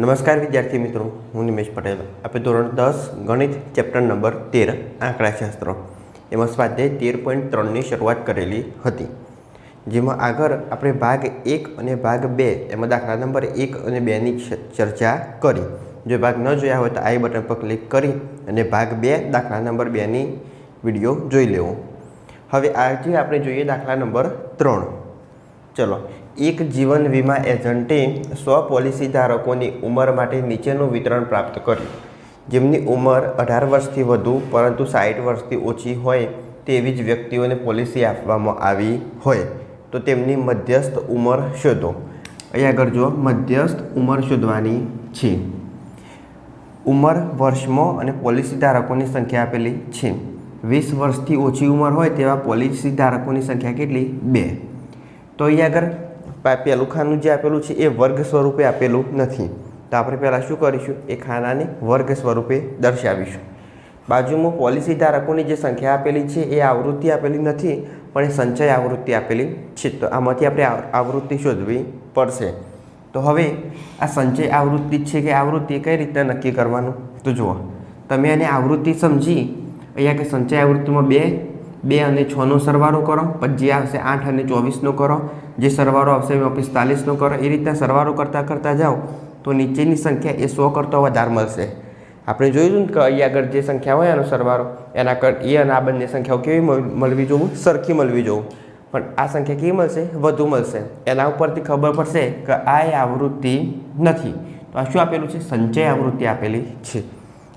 નમસ્કાર વિદ્યાર્થી મિત્રો, હું નિમેશ પટેલ. આપણે ધોરણ દસ, ગણિત, ચેપ્ટર નંબર તેર, આંકડાશાસ્ત્ર. એમાં સ્વાધ્યાય તેર પોઈન્ટ ત્રણની શરૂઆત કરેલી હતી. જેમાં આગળ આપણે ભાગ એક અને ભાગ બે, એમાં દાખલા નંબર એક અને બેની ચર્ચા કરી. જો ભાગ ન જોયા હોય તો આઈ બટન પર ક્લિક કરી અને ભાગ બે, દાખલા નંબર બેની વીડિયો જોઈ લેવો. હવે આજે આપણે જોઈએ દાખલા નંબર ત્રણ. ચલો એક જીવન વીમા એજન્ટે સો પોલિસી ધારકોની ઉંમર માટે નીચેનું વિતરણ પ્રાપ્ત કર્યું. જેમની ઉંમર અઢાર વર્ષથી વધુ પરંતુ સાઠ વર્ષથી ઓછી હોય તેવી જ વ્યક્તિઓને પોલિસી આપવામાં આવી હોય. તો તેમની મધ્યસ્થ ઉંમર શોધો. અહીં આગળ જો મધ્યસ્થ ઉંમર શોધવાની છે. ઉંમર વર્ષમાં અને પોલિસી ધારકોની સંખ્યા આપેલી છે. વીસ વર્ષથી ઓછી ઉંમર હોય તેવા પોલિસી ધારકોની સંખ્યા કેટલી? બે. તો અહીંયા આગળ પહેલું ખાનું જે આપેલું છે એ વર્ગ સ્વરૂપે આપેલું નથી. તો આપણે પહેલાં શું કરીશું? એ ખાનાને વર્ગ સ્વરૂપે દર્શાવીશું. બાજુમાં પોલિસી ધારકોની જે સંખ્યા આપેલી છે એ આવૃત્તિ આપેલી નથી, પણ એ સંચય આવૃત્તિ આપેલી છે. તો આમાંથી આપણે આવૃત્તિ શોધવી પડશે. તો હવે આ સંચય આવૃત્તિ છે કે આવૃત્તિ કઈ રીતે નક્કી કરવાનું? તો જુઓ, તમે આને આવૃત્તિ સમજી, અહીંયા કે સંચય આવૃત્તિમાં બે બે અને છનો સરવાળો કરો, પછી જે આવશે આઠ અને ચોવીસનો કરો, જે સરવાળો આવશે એમાં પિસ્તાલીસનો કરો. એ રીતના સરવાળો કરતાં કરતાં જાઓ, તો નીચેની સંખ્યા એ સો કરતાં વધારે મળશે. આપણે જોયું કે અહીં આગળ જે સંખ્યા હોય એનો સરવાળો, એના કર, એ અને આ બંને સંખ્યાઓ કેવી મળવી જોવું? સરખી મળવી જોવું. પણ આ સંખ્યા કેવી મળશે? વધુ મળશે. એના ઉપરથી ખબર પડશે કે આ એ આવૃત્તિ નથી. તો આ શું આપેલું છે? સંચય આવૃત્તિ આપેલી છે.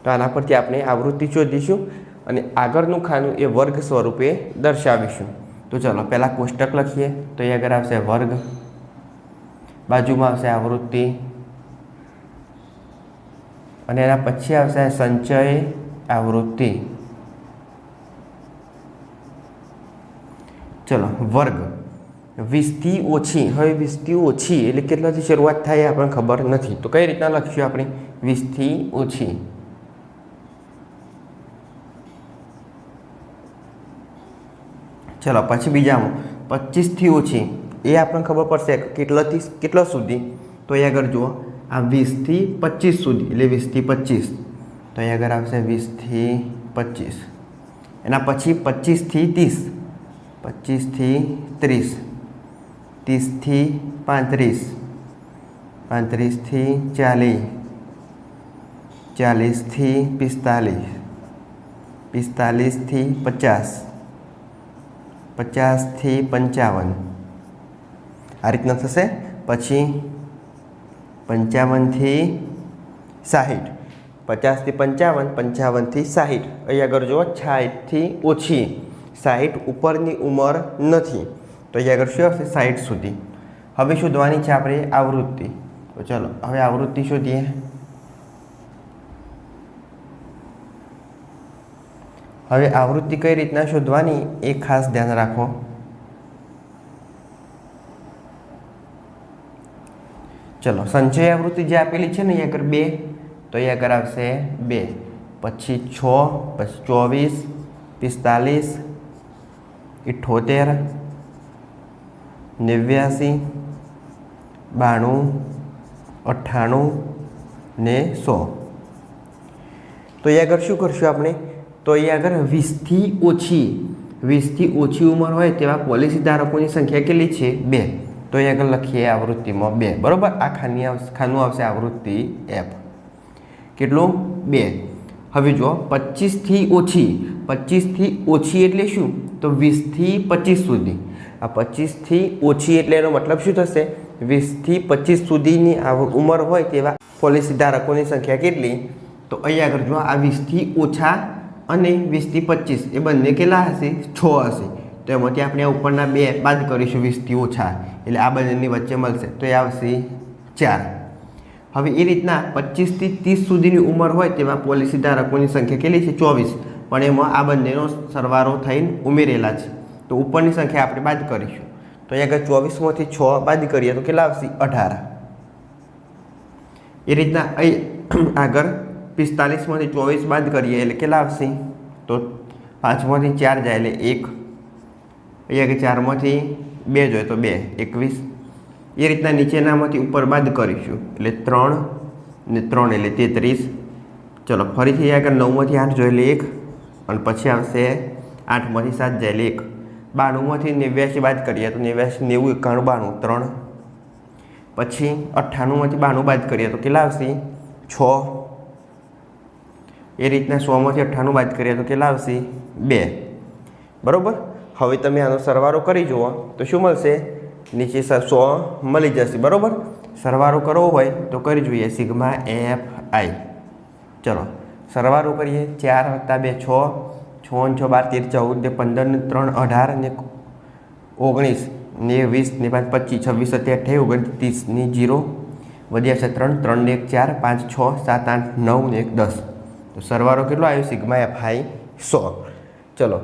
તો આના પરથી આપણે આવૃત્તિ શોધીશું. અને આગળનું ખાનું એ વર્ગ સ્વરૂપે દર્શાવીશું. તો ચલો, પહેલાં કોષ્ટક લખીએ. તો એ આગળ આવશે વર્ગ. બાજુમાં આવશે આવૃત્તિ. અને એના પછી આવશે સંચય આવૃત્તિ. ચલો, વર્ગ. વીસથી ઓછી, હવે વીસથી ઓછી એટલે કેટલાથી શરૂઆત થાય આપણને ખબર નથી. તો કઈ રીતના લખીશું આપણે? વીસથી ઓછી. ચલો, પછી બીજામાં. પચીસથી ઓછી. એ આપણને ખબર પડશે કેટલાથી, કેટલા સુધી? તો એ આગળ જુઓ. આ વીસથી પચીસ સુધી, એટલે વીસથી પચીસ તો એ આગળ આવશે વીસથી પચીસ એના પછી પચીસથી ત્રીસ. પચીસથી ત્રીસ. ત્રીસથી પાંત્રીસ. પાંત્રીસથી ચાલીસ. ચાલીસથી પિસ્તાલીસ. પિસ્તાલીસથી પચાસ. પચાસથી પંચાવન. આ રીતના થશે. પછી પંચાવનથી સાહીઠ. પચાસથી પંચાવન, પંચાવનથી સાહીઠ. અહીંયા આગળ જુઓ, સાહીઠથી ઓછી. સાહીઠ ઉપરની ઉંમર નથી. તો અહીંયા આગળ શું આવશે? સાહીઠ સુધી. હવે શોધવાની છે આપણે આવૃત્તિ. તો ચલો, હવે આવૃત્તિ શોધીએ. હવે આવૃત્તિ કઈ રીતના શોધવાની એ ખાસ ધ્યાન રાખો. ચલો, સંચય આવૃત્તિ જે આપેલી છે ને અહીંયા આગળ બે, તો અહીંયા આગળ આવશે બે. પછી છ, પછી ચોવીસ, પિસ્તાલીસ ઇઠ્ઠોતેર નેવ્યાસી, બાણું, અઠ્ઠાણું ને સો. તો અહીંયા આગળ શું કરશું આપણે? તો અહીંયા આગળ વીસથી ઓછી વીસથી ઓછી ઉંમર હોય તેવા પોલિસી ધારકોની સંખ્યા કેટલી છે? બે. તો અહીંયા આગળ લખીએ આવૃત્તિમાં બે. બરાબર? આ ખાની ખાનું આવશે આવૃત્તિ એફ કેટલું? બે. હવે જો પચીસથી ઓછી. પચીસથી ઓછી એટલે શું? તો વીસથી પચીસ સુધી. આ પચીસથી ઓછી એટલે એનો મતલબ શું થશે? વીસથી પચીસ સુધીની ઉંમર હોય તેવા પોલિસી ધારકોની સંખ્યા કેટલી? તો અહીંયા આગળ જો આ વીસથી ઓછા અને વીસથી પચીસ, એ બંને કેટલા હશે? છ હશે. તો એમાંથી આપણે ઉપરના બે બાદ કરીશું વીસથી ઓછા. એટલે આ બંનેની વચ્ચે મળશે. તો એ આવશે ચાર. હવે એ રીતના પચીસથી ત્રીસ સુધીની ઉંમર હોય તેમાં પોલિસી ધારકોની સંખ્યા કેટલી છે? ચોવીસ. પણ એમાં આ બંનેનો સરવારો થઈને ઉમેરેલા છે. તો ઉપરની સંખ્યા આપણે બાદ કરીશું. તો અહીંયા આગળ ચોવીસમાંથી છ બાદ કરીએ તો કેટલા આવશે? અઢાર. એ રીતના અહીં આગળ પિસ્તાલીસમાંથી ચોવીસ બાદ કરીએ એટલે કેટલા આવશે? તો પાંચમાંથી ચાર જાય એટલે એક. અહીંયા ચારમાંથી બે જોઈએ તો બે. એકવીસ. એ રીતના નીચેનામાંથી ઉપર બાદ કરીશું. એટલે ત્રણ ને ત્રણ એટલે તેત્રીસ. ચલો, ફરીથી આગળ નવમાંથી આઠ જોઈએ એક. અને પછી આવશે આઠમાંથી સાત જાય એક. બાણુંમાંથી નેવ્યાસી બાદ કરીએ તો નેવ્યાસી, નેવું, એકાણું, બાણું, ત્રણ. પછી અઠ્ઠાણુંમાંથી બાણું બાદ કરીએ તો કેટલા આવશે? છ. એ રીતના સોમાંથી અઠ્ઠાણું બાદ કરીએ તો કેટલા આવશે? બે. બરાબર? હવે તમે આનો સરવારો કરી જુઓ. તો શું મળશે? નીચે સ- મળી જશે. બરાબર? સરવારો કરવો હોય તો કરી જોઈએ. Sigma F I. ચલો. સરવારો કરીએ. ચાર વત્તા બે, છ. છ ને છ, બાર, તેર, ચૌદ ને પંદર ને ત્રણ, અઢાર ને ઓગણીસ ને વીસ ને પાંચ, પચીસ, છવ્વીસ, સત્યાવીસ, અઠ્યાવીસ, ઓગણત્રીસ ને જીરો. વધ્યા છે ત્રણ. ત્રણ ને એક, ચાર, પાંચ, છ, સાત, આઠ, નવ ને એક, દસ. તો સરવાળો કેટલો આવ્યો? સિગ્મા એફ આઈ સો. ચલો,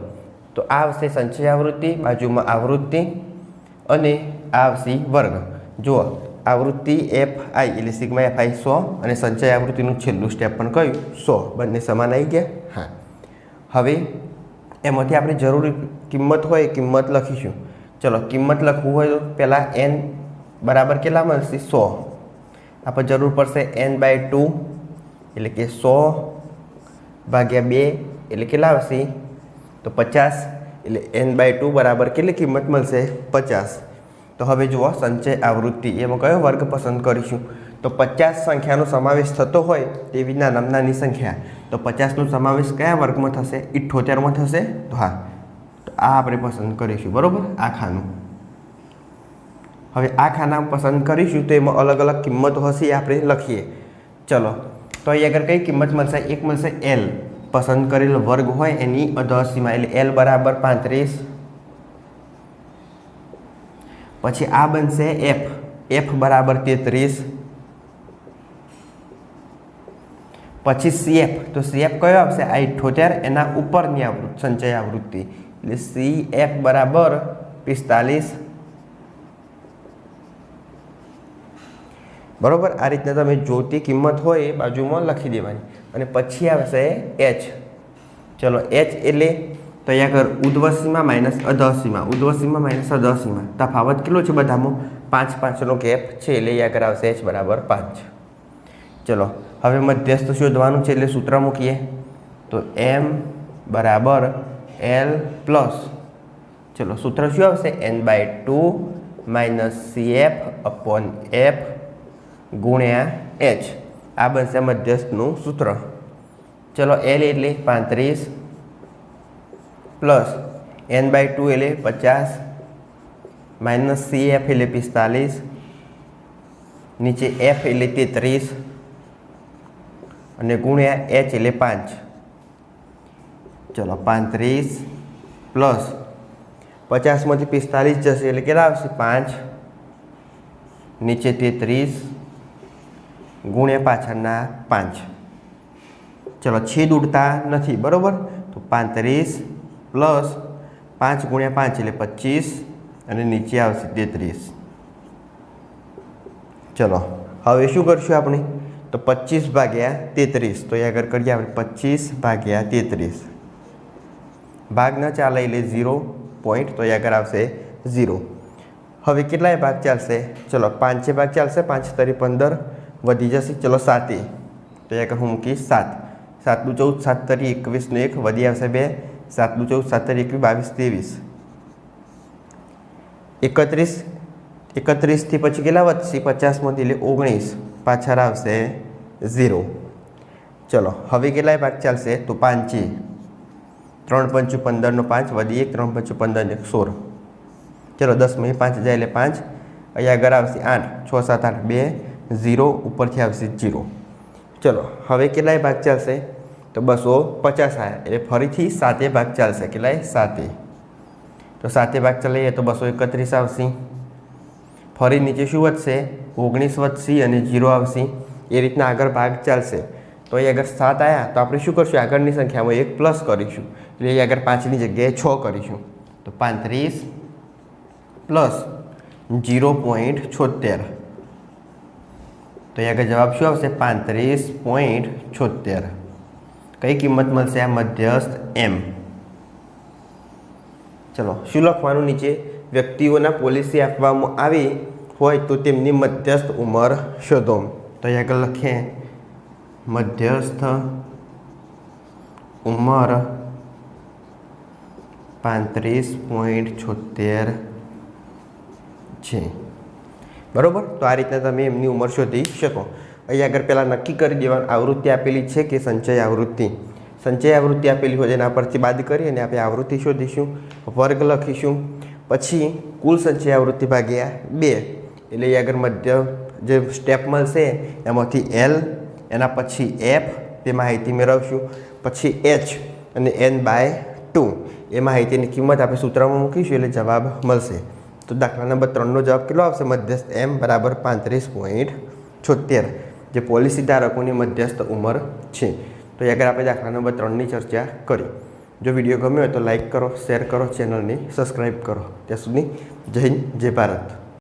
તો આ આવશે સંચય આવૃત્તિ, બાજુમાં આવૃત્તિ અને આવશે વર્ગ. જુઓ, આવૃત્તિ એફ આઈ એટલે સિગ્મા એફ આઈ સો અને સંચય આવૃત્તિનું છેલ્લું સ્ટેપ પણ કહ્યું સો. બંને સમાન આવી ગયા? હા. હવે એમાંથી આપણે જરૂરી કિંમત હોય, કિંમત લખીશું. ચલો, કિંમત લખવું હોય તો પહેલાં એન બરાબર કેટલા મળશે? સો. આપણે જરૂર પડશે એન બાય ટુ એટલે કે સો ભાગ્યા બે એટલે કેટલા આવશે? તો પચાસ એટલે એન બાય ટુ બરાબર કેટલી કિંમત મળશે? પચાસ. તો હવે જુઓ, સંચય આવૃત્તિ એમાં કયો વર્ગ પસંદ કરીશું? તો પચાસ સંખ્યાનો સમાવેશ થતો હોય તેવી નાના નાની સંખ્યા. તો પચાસનો સમાવેશ કયા વર્ગમાં થશે? ઇઠ્ઠોતેરમાં થશે? તો હા, તો આ આપણે પસંદ કરીશું, બરાબર? આ ખાનું હવે આ ખાના પસંદ કરીશું તો એમાં અલગ અલગ કિંમતો હશે આપણે લખીએ. ચલો તો અહીં આગળ કઈ કિંમત મળશે? એક મળશે એલ પસંદ કરેલ વર્ગ હોય એની અધસીમા, એટલે એલ બરાબર પાંત્રીસ. પછી આ બનશે એફ એફ બરાબર તેત્રીસ. પછી સીએફ તો સીએફ કયો આવશે? આ ઇઠોતેર, એના ઉપરની આવૃત્તિ, સંચય આવૃત્તિ. એટલે સી એફ બરાબર પિસ્તાલીસ. બરોબર? આ રીતના તમે જોતી કિંમત હોય એ બાજુમાં લખી દેવાની. અને પછી આવશે એચ ચલો એચ એટલે તો અહીંયા આગળ ઉદ્વસીમાં માઇનસ અધસીમાં. ઉદ્વસીમાં માઇનસ અધસીમાં. તફાવત કેટલો છે બધામાં? પાંચ પાંચનો ગેપ છે એટલે અહીંયા કર આવશે એચ બરાબર પાંચ. ચલો, હવે મધ્યસ્થ શોધવાનું છે એટલે સૂત્ર મૂકીએ. તો એમ બરાબર એલ પ્લસ ચલો, સૂત્ર શું આવશે? N by two minus C F upon F ગુણ્યા એચ આ બનશે મધ્યસ્થનું સૂત્ર. ચલો એલ એટલે પાંત્રીસ પ્લસ એન બાય ટુ એટલે પચાસ. માઇનસ સી એફ એટલે પિસ્તાલીસ. નીચે એફ એટલે તેત્રીસ. અને ગુણ્યા એચ એટલે પાંચ. ચલો પાંત્રીસ પ્લસ પચાસમાંથી પિસ્તાલીસ જશે એટલે કેટલા આવશે? પાંચ. નીચે તેત્રીસ. ગુણ્યા પાછળના પાંચ. ચલો છેદ ઉડતા નથી, બરાબર? તો પાંત્રીસ પ્લસ પાંચ ગુણ્યા પાંચ એટલે પચીસ અને નીચે આવશે તેત્રીસ. ચલો, હવે શું કરશું આપણે? તો પચીસ ભાગ્યા તેત્રીસ. તો એ આગળ કરીએ આપણે, પચીસ ભાગ્યા તેત્રીસ. ભાગ ન ચાલે એટલે ઝીરો પોઈન્ટ, તો એ આગળ આવશે ઝીરો. હવે કેટલાય ભાગ ચાલશે? ચલો, પાંચે ભાગ ચાલશે, પાંચ તરી પંદર વધી જશે. ચલો સાતે તો એક હું મૂકીશ સાત. સાતનું ચૌદ, સાત તરી એકવીસનું એક. વધી આવશે બે. સાતનું ચૌદ, સાત તરી એકવીસ, બાવીસ, ત્રેવીસ. એકત્રીસ. એકત્રીસથી પછી કેટલા વધશે? પચાસમાંથી એટલે ઓગણીસ. પાછળ આવશે ઝીરો. ચલો, હવે કેટલાય ભાગ ચાલશે? તો પાંચે ત્રણ પંચું પંદરનો પાંચ, વધી એક. ત્રણ પંચું એક, સોળ. ચલો દસમાં પાંચ જાય એટલે પાંચ. અહીંયા આગળ આવશે આઠ. છ, સાત, આઠ, બે. ઝીરો ઉપરથી આવશે જીરો ચલો, હવે કેટલાય ભાગ ચાલશે? તો બસો પચાસ આવ્યા એટલે ફરીથી સાતે ભાગ ચાલશે. કેટલાય? સાતે. તો સાતે ભાગ ચલાવીએ તો બસો એકત્રીસ આવશે. ફરી નીચે શું વધશે? ઓગણીસ વધશે અને જીરો આવશે. એ રીતના આગળ ભાગ ચાલશે. તો એ આગળ સાત આવ્યા તો આપણે શું કરશું? આગળની સંખ્યામાં એક પ્લસ કરીશું. એટલે એ આગળ પાંચની જગ્યાએ છ કરીશું. તો પાંત્રીસ પ્લસ જીરો પોઈન્ટ છોતેર. તો અહીંયા જવાબ શું આવશે? પાંત્રીસ પોઈન્ટ છોતેર કઈ કિંમત મળશે આ મધ્યસ્થ એમ ચલો, શું લખવાનું નીચે? વ્યક્તિઓના પોલિસી આપવામાં આવી હોય તો તેમની મધ્યસ્થ ઉંમર શોધો. તો અહીંયા આગળ મધ્યસ્થ ઉંમર પાંત્રીસ પોઈન્ટ છોતેર છે. બરાબર? તો આ રીતના તમે એમની ઉંમર શોધી શકો. અહીં આગળ પહેલાં નક્કી કરી દેવાનું, આવૃત્તિ આપેલી છે કે સંચય આવૃત્તિ? સંચય આવૃત્તિ આપેલી હોય એના પરથી બાદ કરી અને આપણે આવૃત્તિ શોધીશું, વર્ગ લખીશું. પછી કુલ સંચય આવૃત્તિ ભાગ્યા બે. એટલે અહીં આગળ મધ્ય જે સ્ટેપ મળશે, એમાંથી એલ એના પછી એફ તે માહિતી મેળવશું. પછી એચ અને એન બાય ટુ એ માહિતીની કિંમત આપણે સૂત્રમાં મૂકીશું, એટલે જવાબ મળશે. તો દાખલા નંબર ત્રણનો જવાબ કેટલો આવશે? મધ્યસ્થ એમ બરાબર પાંત્રીસ પોઈન્ટ છોતેર. જે પોલિસી ધારકોની મધ્યસ્થ ઉંમર છે. તો આગળ આપણે દાખલા નંબર ત્રણની ચર્ચા કરી. જો વીડિયો ગમ્યો હોય તો લાઈક કરો, શેર કરો, ચેનલને સબસ્ક્રાઈબ કરો. ત્યાં સુધી જય હિન્દ, જય ભારત.